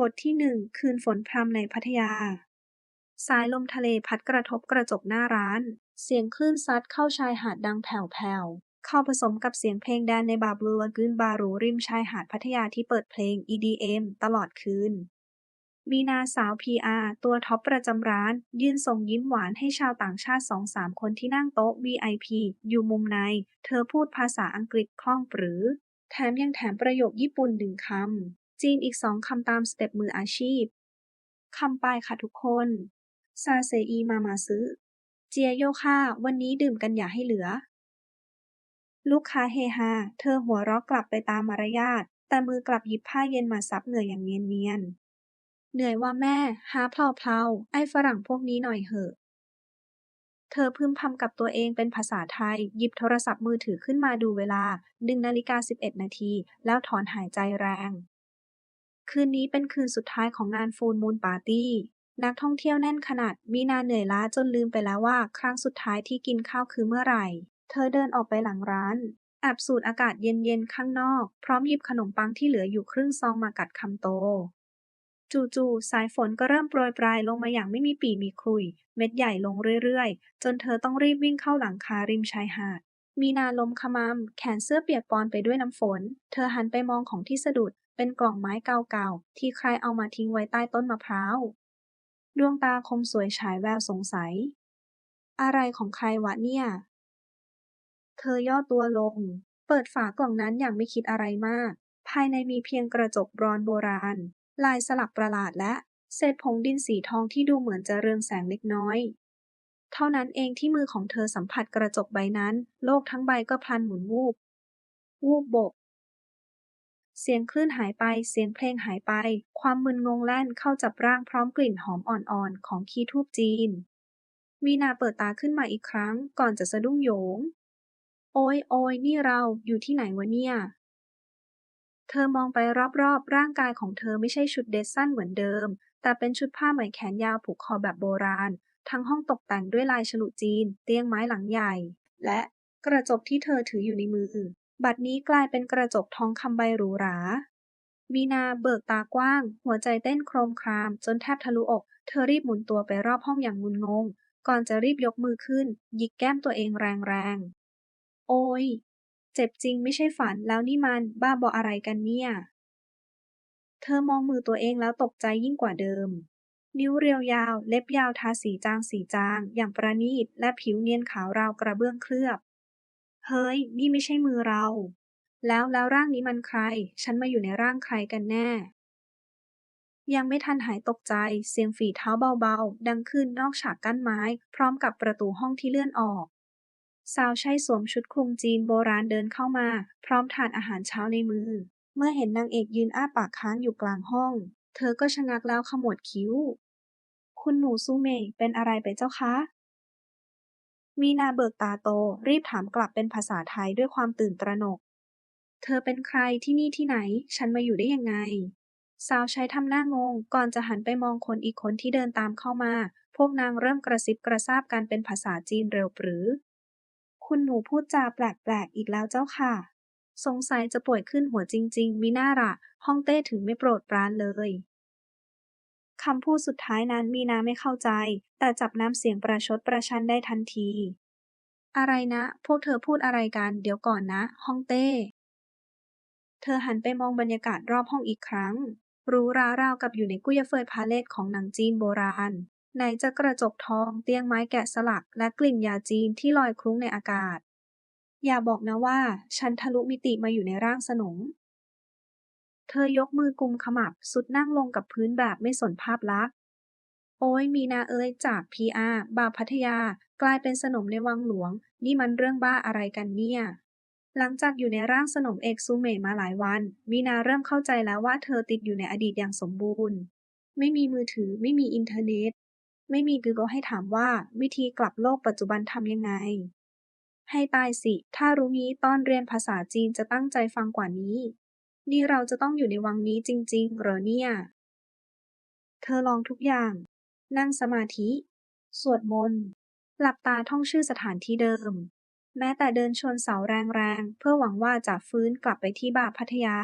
บทที่หนึ่ง คืนฝนพรำในพัทยา สายลมทะเลพัดกระทบกระจกหน้าร้าน เสียงคลื่นซัดเข้าชายหาดดังแผ่วๆ เข้าผสมกับเสียงเพลงแดนในบาร์บลูลากูนบารูริมชายหาดพัทยาที่เปิดเพลง EDM ตลอดคืน มีนาสาว PR ตัวท็อปประจำร้าน ยืนส่งยิ้มหวานให้ชาวต่างชาติสองสามคนที่นั่งโต๊ะ VIP อยู่มุมใน เธอพูดภาษาอังกฤษคล่องปรือ แถมยังแถมประโยคญี่ปุ่นหนึ่งคำ จีนอีกสองคำตามสเต็ปมืออาชีพ คำปลายค่ะทุกคน ซาเซอีมามาซื้อ เจียโยค่ะวันนี้ดื่มกันอย่าให้เหลือ ลูกค้าเฮฮา เธอหัวเราะกลับไปตามมารยาท แต่มือกลับหยิบผ้าเย็นมาซับเหงื่ออย่างเนียนๆ เหนื่อยว่าแม่ หาเพลาๆ ไอ้ฝรั่งพวกนี้หน่อยเหอะเธอพึมพำกับตัวเองเป็นภาษาไทย หยิบโทรศัพท์มือถือขึ้นมาดูเวลาหนึ่งนาฬิกาสิบเอ็ดนาที แล้วถอนหายใจแรง คืนนี้เป็นคืนสุดท้ายของงานฟูลมูนปาร์ตี้ นักท่องเที่ยวแน่นขนาดมีนาเหนื่อยล้าจนลืมไปแล้วว่า ครั้งสุดท้ายที่กินข้าวคือเมื่อไหร่ เธอเดินออกไปหลังร้านแอบสูดอากาศเย็นๆ ข้างนอก พร้อมหยิบขนมปังที่เหลืออยู่ครึ่งซองมากัดคำโต จู่ๆ สายฝนก็เริ่มโปรยปลายลงมาอย่างไม่มีปีมีคลุย เม็ดใหญ่ลงเรื่อยๆ จนเธอต้องรีบวิ่งเข้าหลังคาริมชายหาด มีนาลมขมำแขนเสื้อเปียกปอนไปด้วยน้ำฝน เธอหันไปมองของที่สะดุด เป็นกล่องไม้เก่าๆ ที่ใครเอามาทิ้งไว้ใต้ต้นมะพร้าว ดวงตาคมสวยฉายแววสงสัย อะไรของใครวะเนี่ย เธอย่อตัวลง เปิดฝากล่องนั้นอย่างไม่คิดอะไรมาก ภายในมีเพียงกระจกบรอนโบราณ ลายสลักประหลาดและเศษผงดินสีทองที่ดูเหมือนจะเรืองแสงเล็กน้อย เท่านั้นเองที่มือของเธอสัมผัสกระจกใบนั้น โลกทั้งใบก็พลันหมุนวูบ วูบบก เสียงคลื่นหายไป เสียงเพลงหายไป ความมึนงงแล่นเข้าจับร่างพร้อมกลิ่นหอมอ่อนๆ ของขี้ทูบจีนมีนาเปิดตาขึ้นมาอีกครั้ง ก่อนจะสะดุ้งโยง โอ้ยโอยนี่เราอยู่ที่ไหนวะเนี่ย เธอมองไปรอบๆ ร่างกายของเธอไม่ใช่ชุดเดรสสั้นเหมือนเดิม แต่เป็นชุดผ้าไหมแขนยาวผูกคอแบบโบราณ ทั้งห้องตกแต่งด้วยลายฉลุจีน เตียงไม้หลังใหญ่ และกระจกที่เธอถืออยู่ในมือ บัดนี้กลายเป็นกระจกทองคำใบหรูหรามีนาเบิกตากว้าง หัวใจเต้นโครมคราม จนแทบทะลุอก เธอรีบหมุนตัวไปรอบห้องอย่างงุนงง ก่อนจะรีบยกมือขึ้น หยิกแก้มตัวเองแรงๆ โอยเจ็บจริงไม่ใช่ฝันแล้วนี่มันบ้าบออะไรกันเนี่ย เธอมองมือตัวเองแล้วตกใจยิ่งกว่าเดิม นิ้วเรียวยาว เล็บยาวทาสีจางสีจางอย่างประณีตและผิวเนียนขาวราวกระเบื้องเคลือบ เฮ้ย นี่ไม่ใช่มือเรา แล้วแล้วร่างนี้มันใคร ฉันมาอยู่ในร่างใครกันแน่ ยังไม่ทันหายตกใจ เสียงฝีเท้าเบาๆ ดังขึ้นนอกฉากกั้นไม้ พร้อมกับประตูห้องที่เลื่อนออกสาวใช้สวมชุดคลุมจีนโบราณเดินเข้ามา พร้อมถาดอาหารเช้าในมือ เมื่อเห็นนางเอกยืนอ้าปากค้างอยู่กลางห้อง เธอก็ชะงักแล้วขมวดคิ้ว คุณหนูซูเมะเป็นอะไรไปเจ้าคะมีนาเบิกตาโตรีบถามกลับเป็นภาษาไทยด้วยความตื่นตระหนก เธอเป็นใครที่นี่ที่ไหน ฉันมาอยู่ได้ยังไง สาวใช้ทำหน้างง ก่อนจะหันไปมองคนอีกคนที่เดินตามเข้ามา พวกนางเริ่มกระซิบกระซาบกันเป็นภาษาจีนเร็วปรือ คุณหนูพูดจาแปลกๆอีกแล้วเจ้าค่ะ สงสัยจะป่วยขึ้นหัวจริง ๆมีหน้าละห้องเต้ถึงไม่โปรดปรานเลยคำพูดสุดท้ายนั้นมีนาไม่เข้าใจ แต่จับน้ำเสียงประชดประชันได้ทันที อะไรนะ พวกเธอพูดอะไรกัน เดี๋ยวก่อนนะห้องเต้ เธอหันไปมองบรรยากาศรอบห้องอีกครั้ง รูหราราวกับอยู่ในกุ้ยเฟยพาเลตของหนังจีนโบราณ ไหนจะกระจกทอง เตียงไม้แกะสลัก และกลิ่นยาจีนที่ลอยคลุ้งในอากาศ อย่าบอกนะว่าฉันทะลุมิติมาอยู่ในร่างสนม เธอยกมือกุมขมับสุดนั่งลงกับพื้นแบบไม่สนภาพลักษณ์ โอ้ยมีนาเอ้ยจากพีอาบาพัทยากลายเป็นสนมในวังหลวง นี่มันเรื่องบ้าอะไรกันเนี่ย หลังจากอยู่ในร่างสนมเอกซูเมมาหลายวัน มีนาเริ่มเข้าใจแล้วว่าเธอติดอยู่ในอดีตอย่างสมบูรณ์ ไม่มีมือถือไม่มีอินเทอร์เน็ต ไม่มี Google ให้ถามว่าวิธีกลับโลกปัจจุบันทำยังไง ให้ตายสิ ถ้ารู้งี้ตอนเรียนภาษาจีนจะตั้งใจฟังกว่านี้ นี่เราจะต้องอยู่ในวังนี้จริง ๆ เหรอเนี่ย เธอลองทุกอย่าง นั่งสมาธิ สวดมนต์ หลับตาท่องชื่อสถานที่เดิม แม้แต่เดินชนเสาแรงๆ เพื่อหวังว่าจะฟื้นกลับไปที่บาพัทยา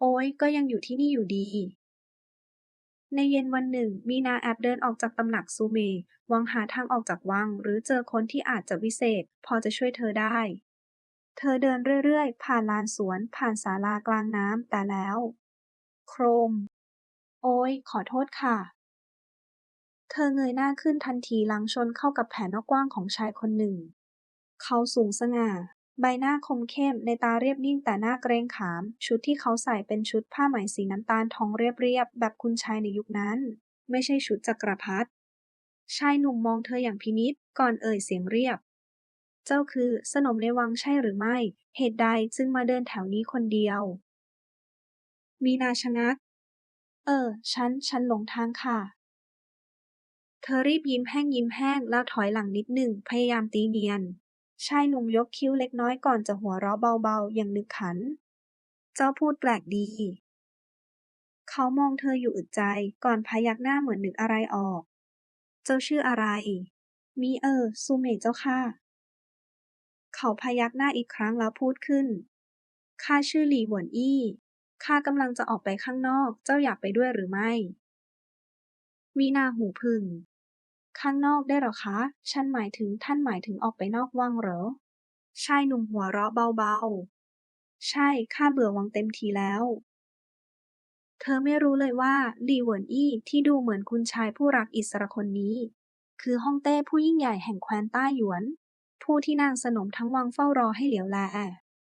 โอ้ยก็ยังอยู่ที่นี่อยู่ดี ในเย็นวันหนึ่ง มีนาแอบเดินออกจากตำหนักซูเมหวังหาทางออกจากวัง หรือเจอคนที่อาจจะวิเศษ พอจะช่วยเธอได้ เธอเดินเรื่อยๆ ผ่านลานสวน ผ่านศาลากลางน้ำแต่แล้ว โครม โอ้ยขอโทษค่ะ เธอเงยหน้าขึ้นทันทีหลังชนเข้ากับแผ่นน้ากว้างของชายคนหนึ่ง เขาสูงสง่า ใบหน้าคมเข้มในตาเรียบนิ่งแต่หน้าเกรงขาม ชุดที่เขาใส่เป็นชุดผ้าไหมสีน้ำตาลทองเรียบๆแบบคุณชายในยุคนั้น ไม่ใช่ชุดจักรพรรดิชายหนุ่มมองเธออย่างพินิจก่อนเอ่ยเสียงเรียบ เจ้าคือสนมในวังใช่หรือไม่ เหตุใดจึงมาเดินแถวนี้คนเดียว มีนาชะงัก เออ ฉัน ฉันหลงทางค่ะ เธอรีบยิ้มแห้งยิ้มแห้งแล้วถอยหลังนิดหนึ่งพยายามตีเนียน ชายหนุ่มยกคิ้วเล็กน้อยก่อนจะหัวเราะเบาๆ อย่างนึกขัน เจ้าพูดแปลกดี เขามองเธออยู่อึดใจก่อนพยักหน้าเหมือนนึกอะไรออก เจ้าชื่ออะไร มีเออ ซูเมะเจ้าค่ะ เขาพยักหน้าอีกครั้งแล้วพูดขึ้น ข้าชื่อหลี่หวนอี้ข้ากำลังจะออกไปข้างนอก เจ้าอยากไปด้วยหรือไม่ มีนาหูผึ่ง ข้างนอกได้หรอคะ ฉันหมายถึงท่านหมายถึงออกไปนอกวังเหรอ ชายหนุ่มหัวเราะเบาๆ ใช่ ข้าเบื่อวังเต็มทีแล้ว เธอไม่รู้เลยว่าลีเหวินอี้ที่ดูเหมือนคุณชายผู้รักอิสระคนนี้ คือฮ่องเต้ผู้ยิ่งใหญ่แห่งแคว้นต้าหยวน ผู้ที่นางสนมทั้งวังเฝ้ารอให้เหลียวแล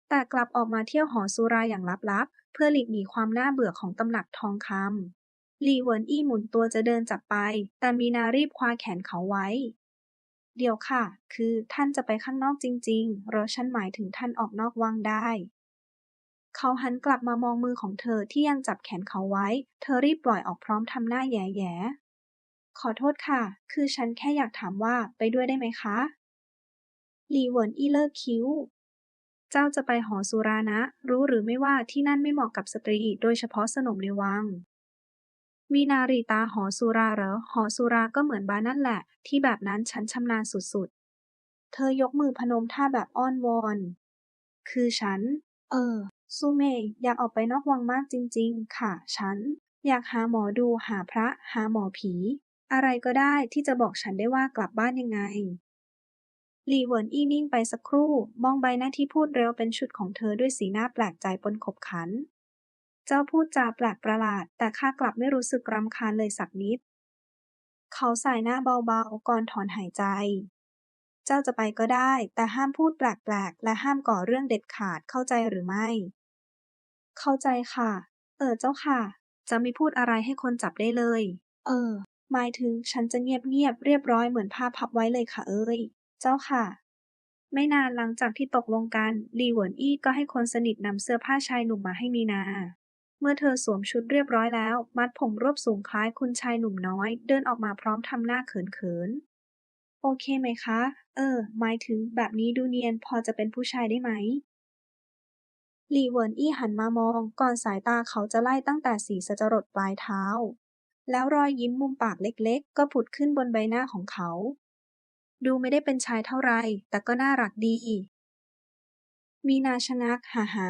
แต่กลับออกมาเที่ยวหอสุราอย่างลับๆ เพื่อหลีกหนีความน่าเบื่อของตำหนักทองคำ หลี่เหวินอี้หมุนตัวจะเดินจากไป แต่มีนารีบคว้าแขนเขาไว้ เดี๋ยวค่ะ คือท่านจะไปข้างนอกจริงๆเหรอฉันหมายถึงท่านออกนอกวังได้ เขาหันกลับมามองมือของเธอที่ยังจับแขนเขาไว้ เธอรีบปล่อยออกพร้อมทำหน้าแย่ๆ ขอโทษค่ะ คือฉันแค่อยากถามว่าไปด้วยได้ไหมคะหลี่เหวินอี้เลิกคิ้วเจ้าจะไปหอสุรานะ รู้หรือไม่ว่าที่นั่นไม่เหมาะกับสตรี โดยเฉพาะสนมในวัง มีนารีตาหอสุราเหรอ หอสุราก็เหมือนบาร์นั่นแหละ ที่แบบนั้นฉันชำนาญสุดๆ เธอยกมือพนมท่าแบบอ้อนวอน คือฉัน เออ ซูเมะอยากออกไปนอกวังมากจริง ๆ ค่ะ ฉัน อยากหาหมอดู หาพระ หาหมอผี อะไรก็ได้ที่จะบอกฉันได้ว่ากลับบ้านยังไงหลีเหวินอี้นิ่งไปสักครู่ มองใบหน้าที่พูดเร็วเป็นชุดของเธอด้วยสีหน้าแปลกใจปนขบขัน เจ้าพูดจาแปลกประหลาด แต่ข้ากลับไม่รู้สึกรำคาญเลยสักนิด เขาสายหน้าเบาๆ ก่อนถอนหายใจ เจ้าจะไปก็ได้ แต่ห้ามพูดแปลกๆ และห้ามก่อเรื่องเด็ดขาดเข้าใจหรือไม่ เข้าใจค่ะ เออเจ้าค่ะ จะไม่พูดอะไรให้คนจับได้เลย เออ หมายถึงฉันจะเงียบๆเรียบร้อยเหมือนผ้าพับไว้เลยค่ะเอ้ย เจ้าค่ะไม่นานหลังจากที่ตกลงกัน ลีหวนอี้ก็ให้คนสนิทนำเสื้อผ้าชายหนุ่มมาให้มีนา เมื่อเธอสวมชุดเรียบร้อยแล้ว มัดผมรวบสูงคล้ายคุณชายหนุ่มน้อย เดินออกมาพร้อมทำหน้าเขินๆ โอเคไหมคะ เออ หมายถึงแบบนี้ดูเนียนพอจะเป็นผู้ชายได้ไหมหลี่เหวินอี้หันมามองก่อนสายตาเขาจะไล่ตั้งแต่ศีรษะจรดปลายเท้า แล้วรอยยิ้มมุมปากเล็กๆ ก็ผุดขึ้นบนใบหน้าของเขา ดูไม่ได้เป็นชายเท่าไร แต่ก็น่ารักดีมีนาชะงักหาหา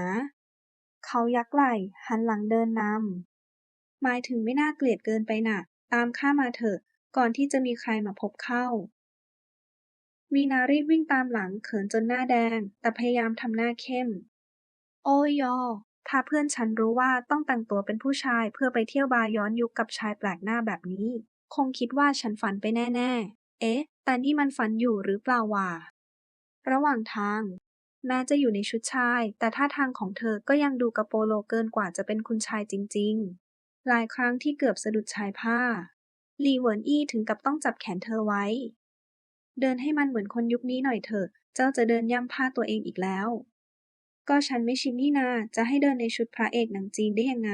เขายักไหล่หันหลังเดินนำ หมายถึงไม่น่าเกลียดเกินไปน่ะ ตามข้ามาเถอะ ก่อนที่จะมีใครมาพบเข้ามีนารีบวิ่งตามหลังเขินจนหน้าแดง แต่พยายามทำหน้าเข้ม โอ้ยยอ ถ้าเพื่อนฉันรู้ว่าต้องแต่งตัวเป็นผู้ชายเพื่อไปเที่ยวบาร์ย้อนยุคกับชายแปลกหน้าแบบนี้ คงคิดว่าฉันฝันไปแน่ ๆ เอ๊ะ แต่นี่มันฝันอยู่หรือเปล่าวะระหว่างทาง แม้จะอยู่ในชุดชาย แต่ท่าทางของเธอก็ยังดูกระโปโลเกินกว่าจะเป็นคุณชายจริง ๆ หลายครั้งที่เกือบสะดุดชายผ้าลีเหวินอี้ถึงกับต้องจับแขนเธอไว้ เดินให้มันเหมือนคนยุคนี้หน่อยเถอะ เจ้าจะเดินย่ำผ้าตัวเองอีกแล้ว ก็ฉันไม่ชินนี่นา จะให้เดินในชุดพระเอกหนังจีนได้ยังไง